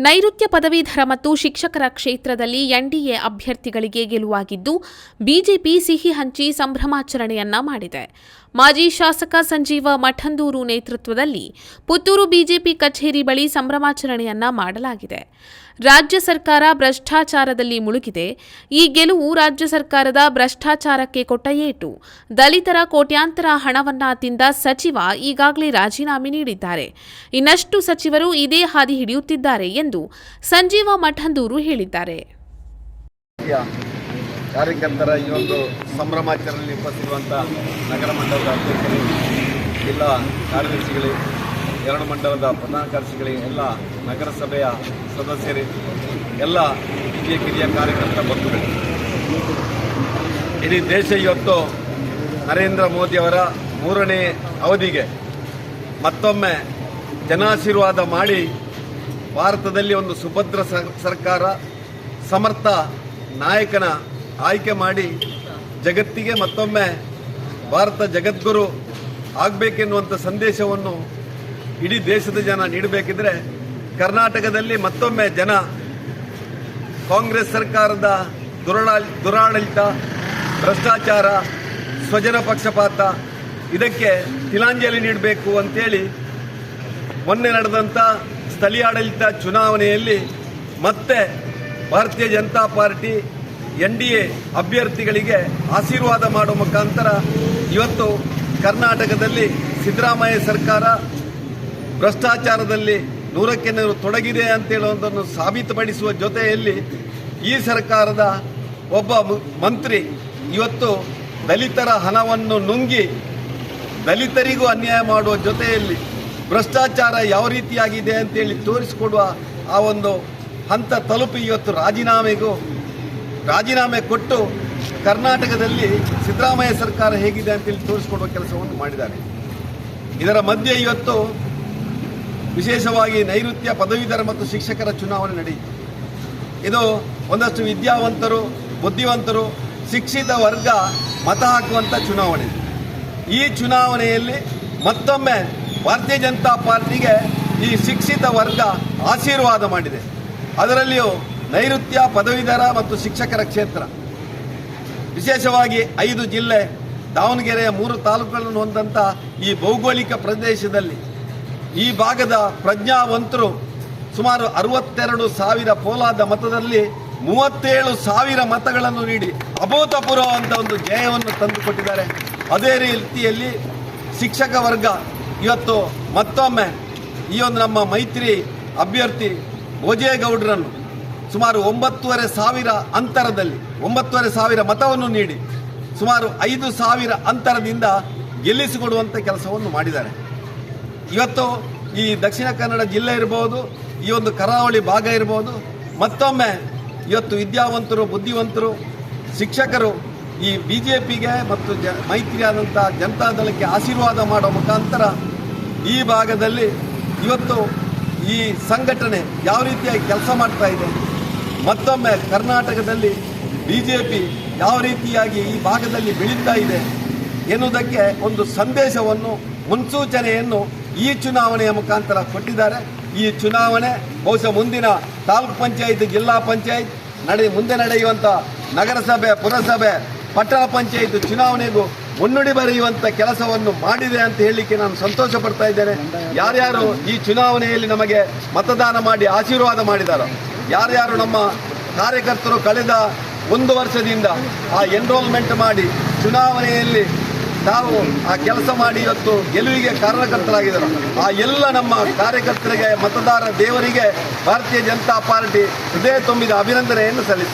ನೈಋತ್ಯ ಪದವೀಧರ ಮತ್ತು ಶಿಕ್ಷಕರ ಕ್ಷೇತ್ರದಲ್ಲಿ ಎನ್ಡಿಎ ಅಭ್ಯರ್ಥಿಗಳಿಗೆ ಗೆಲುವಾಗಿದ್ದು, ಬಿಜೆಪಿ ಸಿಹಿ ಹಂಚಿ ಸಂಭ್ರಮಾಚರಣೆಯನ್ನ ಮಾಡಿದೆ. ಮಾಜಿ ಶಾಸಕ ಸಂಜೀವ ಮಠಂದೂರು ನೇತೃತ್ವದಲ್ಲಿ ಪುತ್ತೂರು ಬಿಜೆಪಿ ಕಚೇರಿ ಬಳಿ ಸಂಭ್ರಮಾಚರಣೆಯನ್ನ ಮಾಡಲಾಗಿದೆ. ರಾಜ್ಯ ಸರ್ಕಾರ ಭ್ರಷ್ಟಾಚಾರದಲ್ಲಿ ಮುಳುಗಿದೆ. ಈ ಗೆಲುವು ರಾಜ್ಯ ಸರ್ಕಾರದ ಭ್ರಷ್ಟಾಚಾರಕ್ಕೆ ಕೊಟ್ಟ ಏಟು ದಲಿತರ ಕೋಟ್ಯಾಂತರ ಹಣವನ್ನ ತಿಂದ ಸಚಿವ ಈಗಾಗಲೇ ರಾಜೀನಾಮೆ ನೀಡಿದ್ದಾರೆ. ಇನ್ನಷ್ಟು ಸಚಿವರು ಇದೇ ಹಾದಿ ಹಿಡಿಯುತ್ತಿದ್ದಾರೆ ಎಂದು ಸಂಜೀವ ಮಠಂದೂರು ಹೇಳಿದ್ದಾರೆ. ಕಾರ್ಯಕರ್ತರ ಈ ಒಂದು ಸಂಭ್ರಮಾಚರಣೆಯಲ್ಲಿ ಉಪಸ್ಥಿರುವಂಥ ನಗರ ಮಂಡಲದ ಅಧ್ಯಕ್ಷರು, ಜಿಲ್ಲಾ ಕಾರ್ಯದರ್ಶಿಗಳು ಎರಡು ಮಂಡಲದ ಪ್ರಧಾನ ಕಾರ್ಯದರ್ಶಿಗಳಿಗೆ ಎಲ್ಲ ನಗರಸಭೆಯ ಸದಸ್ಯರು, ಎಲ್ಲ ಹಿರಿಯ ಕಿರಿಯ ಕಾರ್ಯಕರ್ತ ಬಂಧುಗಳು. ಇಡೀ ದೇಶ ಇವತ್ತು ನರೇಂದ್ರ ಮೋದಿಯವರ ಮೂರನೇ ಅವಧಿಗೆ ಮತ್ತೊಮ್ಮೆ ಜನಾಶೀರ್ವಾದ ಮಾಡಿ ಭಾರತದಲ್ಲಿ ಒಂದು ಸುಭದ್ರ ಸರ್ಕಾರ, ಸಮರ್ಥ ನಾಯಕನ ಆಯ್ಕೆ ಮಾಡಿ ಜಗತ್ತಿಗೆ ಮತ್ತೊಮ್ಮೆ ಭಾರತ ಜಗದ್ಗುರು ಆಗಬೇಕೆನ್ನುವಂಥ ಸಂದೇಶವನ್ನು ಇಡೀ ದೇಶದ ಜನ ನೀಡಬೇಕಿದ್ರೆ ಕರ್ನಾಟಕದಲ್ಲಿ ಮತ್ತೊಮ್ಮೆ ಜನ ಕಾಂಗ್ರೆಸ್ ಸರ್ಕಾರದ ದುರಾಳ ದುರಾಡಳಿತ, ಭ್ರಷ್ಟಾಚಾರ, ಸ್ವಜನ ಪಕ್ಷಪಾತ, ಇದಕ್ಕೆ ತಿಲಾಂಜಲಿ ನೀಡಬೇಕು ಅಂತೇಳಿ ಮೊನ್ನೆ ನಡೆದಂಥ ಸ್ಥಳೀಯಾಡಳಿತ ಚುನಾವಣೆಯಲ್ಲಿ ಮತ್ತೆ Bharatiya Janata party N D A ಅಭ್ಯರ್ಥಿಗಳಿಗೆ ಆಶೀರ್ವಾದ ಮಾಡುವ ಮುಖಾಂತರ ಇವತ್ತು ಕರ್ನಾಟಕದಲ್ಲಿ ಸಿದ್ದರಾಮಯ್ಯ ಸರ್ಕಾರ ಭ್ರಷ್ಟಾಚಾರದಲ್ಲಿ ನೂರಕ್ಕೆ ನೂರು ತೊಡಗಿದೆ ಅಂತೇಳುವುದನ್ನು ಸಾಬೀತುಪಡಿಸುವ ಜೊತೆಯಲ್ಲಿ ಈ ಸರ್ಕಾರದ ಒಬ್ಬ ಮಂತ್ರಿ ಇವತ್ತು ದಲಿತರ ಹಣವನ್ನು ನುಂಗಿ ದಲಿತರಿಗೂ ಅನ್ಯಾಯ ಮಾಡುವ ಜೊತೆಯಲ್ಲಿ ಭ್ರಷ್ಟಾಚಾರ ಯಾವ ರೀತಿಯಾಗಿದೆ ಅಂತೇಳಿ ತೋರಿಸಿಕೊಡುವ ಆ ಒಂದು ಹಂತ ತಲುಪಿ ಇವತ್ತು ರಾಜೀನಾಮೆಗೂ ರಾಜೀನಾಮೆ ಕೊಟ್ಟು ಕರ್ನಾಟಕದಲ್ಲಿ ಸಿದ್ದರಾಮಯ್ಯ ಸರ್ಕಾರ ಹೇಗಿದೆ ಅಂತೇಳಿ ತೋರಿಸಿಕೊಡುವ ಕೆಲಸವನ್ನು ಮಾಡಿದ್ದಾರೆ. ಇದರ ಮಧ್ಯೆ ಇವತ್ತು ವಿಶೇಷವಾಗಿ ನೈಋತ್ಯ ಪದವೀಧರ ಮತ್ತು ಶಿಕ್ಷಕರ ಚುನಾವಣೆ ನಡೆಯಿತು. ಇದು ಒಂದಷ್ಟು ವಿದ್ಯಾವಂತರು, ಬುದ್ಧಿವಂತರು, ಶಿಕ್ಷಿತ ವರ್ಗ ಮತ ಹಾಕುವಂಥ ಚುನಾವಣೆ. ಈ ಚುನಾವಣೆಯಲ್ಲಿ ಮತ್ತೊಮ್ಮೆ ಭಾರತೀಯ ಜನತಾ ಪಾರ್ಟಿಗೆ ಈ ಶಿಕ್ಷಿತ ವರ್ಗ ಆಶೀರ್ವಾದ ಮಾಡಿದೆ. ಅದರಲ್ಲಿಯೂ ನೈಋತ್ಯ ಪದವೀಧರ ಮತ್ತು ಶಿಕ್ಷಕರ ಕ್ಷೇತ್ರ. ವಿಶೇಷವಾಗಿ ಐದು ಜಿಲ್ಲೆ ದಾವಣಗೆರೆಯ ಮೂರು ತಾಲೂಕುಗಳನ್ನು ಹೊಂದಂಥ ಈ ಭೌಗೋಳಿಕ ಪ್ರದೇಶದಲ್ಲಿ ಈ ಭಾಗದ ಪ್ರಜ್ಞಾವಂತರು ಸುಮಾರು ಅರವತ್ತೆರಡು ಸಾವಿರ ಪೋಲಾದ ಮತದಲ್ಲಿ ಮೂವತ್ತೇಳು ಸಾವಿರ ಮತಗಳನ್ನು ನೀಡಿ ಅಭೂತಪೂರ್ವವಂತ ಒಂದು ಜಯವನ್ನು ತಂದುಕೊಟ್ಟಿದ್ದಾರೆ. ಅದೇ ರೀತಿಯಲ್ಲಿ ಶಿಕ್ಷಕ ವರ್ಗ ಇವತ್ತು ಮತ್ತೊಮ್ಮೆ ಈ ಒಂದು ನಮ್ಮ ಮೈತ್ರಿ ಅಭ್ಯರ್ಥಿ ಭೋಜೇಗೌಡರನ್ನು ಸುಮಾರು ಒಂಬತ್ತುವರೆ ಸಾವಿರ ಅಂತರದಲ್ಲಿ, ಒಂಬತ್ತುವರೆ ಸಾವಿರ ಮತವನ್ನು ನೀಡಿ ಸುಮಾರು ಐದು ಸಾವಿರ ಅಂತರದಿಂದ ಗೆಲ್ಲಿಸಿಕೊಡುವಂಥ ಕೆಲಸವನ್ನು ಮಾಡಿದ್ದಾರೆ. ಇವತ್ತು ಈ ದಕ್ಷಿಣ ಕನ್ನಡ ಜಿಲ್ಲೆ ಇರ್ಬೋದು, ಈ ಒಂದು ಕರಾವಳಿ ಭಾಗ ಇರ್ಬೋದು, ಮತ್ತೊಮ್ಮೆ ಇವತ್ತು ವಿದ್ಯಾವಂತರು, ಬುದ್ಧಿವಂತರು, ಶಿಕ್ಷಕರು ಈ ಬಿ ಜೆ ಪಿಗೆ ಮತ್ತು ಜ ಆದಂಥ ಜನತಾದಳಕ್ಕೆ ಆಶೀರ್ವಾದ ಮಾಡೋ ಮುಖಾಂತರ ಈ ಭಾಗದಲ್ಲಿ ಇವತ್ತು ಈ ಸಂಘಟನೆ ಯಾವ ರೀತಿಯಾಗಿ ಕೆಲಸ ಮಾಡ್ತಾ ಇದೆ, ಮತ್ತೊಮ್ಮೆ ಕರ್ನಾಟಕದಲ್ಲಿ ಬಿ ಜೆ ಪಿ ಯಾವ ರೀತಿಯಾಗಿ ಈ ಭಾಗದಲ್ಲಿ ಬೆಳೀತಾ ಇದೆ ಎನ್ನುವುದಕ್ಕೆ ಒಂದು ಸಂದೇಶವನ್ನು, ಮುನ್ಸೂಚನೆಯನ್ನು ಈ ಚುನಾವಣೆಯ ಮುಖಾಂತರ ಕೊಟ್ಟಿದ್ದಾರೆ. ಈ ಚುನಾವಣೆ ಬಹುಶಃ ಮುಂದಿನ ತಾಲೂಕು ಪಂಚಾಯತ್, ಜಿಲ್ಲಾ ಪಂಚಾಯತ್, ನಡೆ ಮುಂದೆ ನಡೆಯುವಂಥ ನಗರಸಭೆ, ಪುರಸಭೆ, ಪಟ್ಟಣ ಪಂಚಾಯತ್ ಚುನಾವಣೆಗೂ ಮುನ್ನುಡಿ ಬರೆಯುವಂಥ ಕೆಲಸವನ್ನು ಮಾಡಿದೆ ಅಂತ ಹೇಳಲಿಕ್ಕೆ ನಾನು ಸಂತೋಷ ಪಡ್ತಾ ಇದ್ದೇನೆ. ಯಾರ್ಯಾರು ಈ ಚುನಾವಣೆಯಲ್ಲಿ ನಮಗೆ ಮತದಾನ ಮಾಡಿ ಆಶೀರ್ವಾದ ಮಾಡಿದಾರೋ, ಯಾರ್ಯಾರು ನಮ್ಮ ಕಾರ್ಯಕರ್ತರು ಕಳೆದ ಒಂದು ವರ್ಷದಿಂದ ಆ ಎನ್ರೋಲ್ಮೆಂಟ್ ಮಾಡಿ ಚುನಾವಣೆಯಲ್ಲಿ ತಾವು ಆ ಕೆಲಸ ಮಾಡಿ ಇವತ್ತು ಗೆಲುವಿಗೆ ಕಾರಣಕರ್ತರಾಗಿದ್ದರು. ಆ ಎಲ್ಲ ನಮ್ಮ ಕಾರ್ಯಕರ್ತರಿಗೆ, ಮತದಾರ ದೇವರಿಗೆ ಭಾರತೀಯ ಜನತಾ ಪಾರ್ಟಿ ಹೃದಯ ತುಂಬಿದ ಅಭಿನಂದನೆಯನ್ನು ಸಲ್ಲಿಸ್ತಾರೆ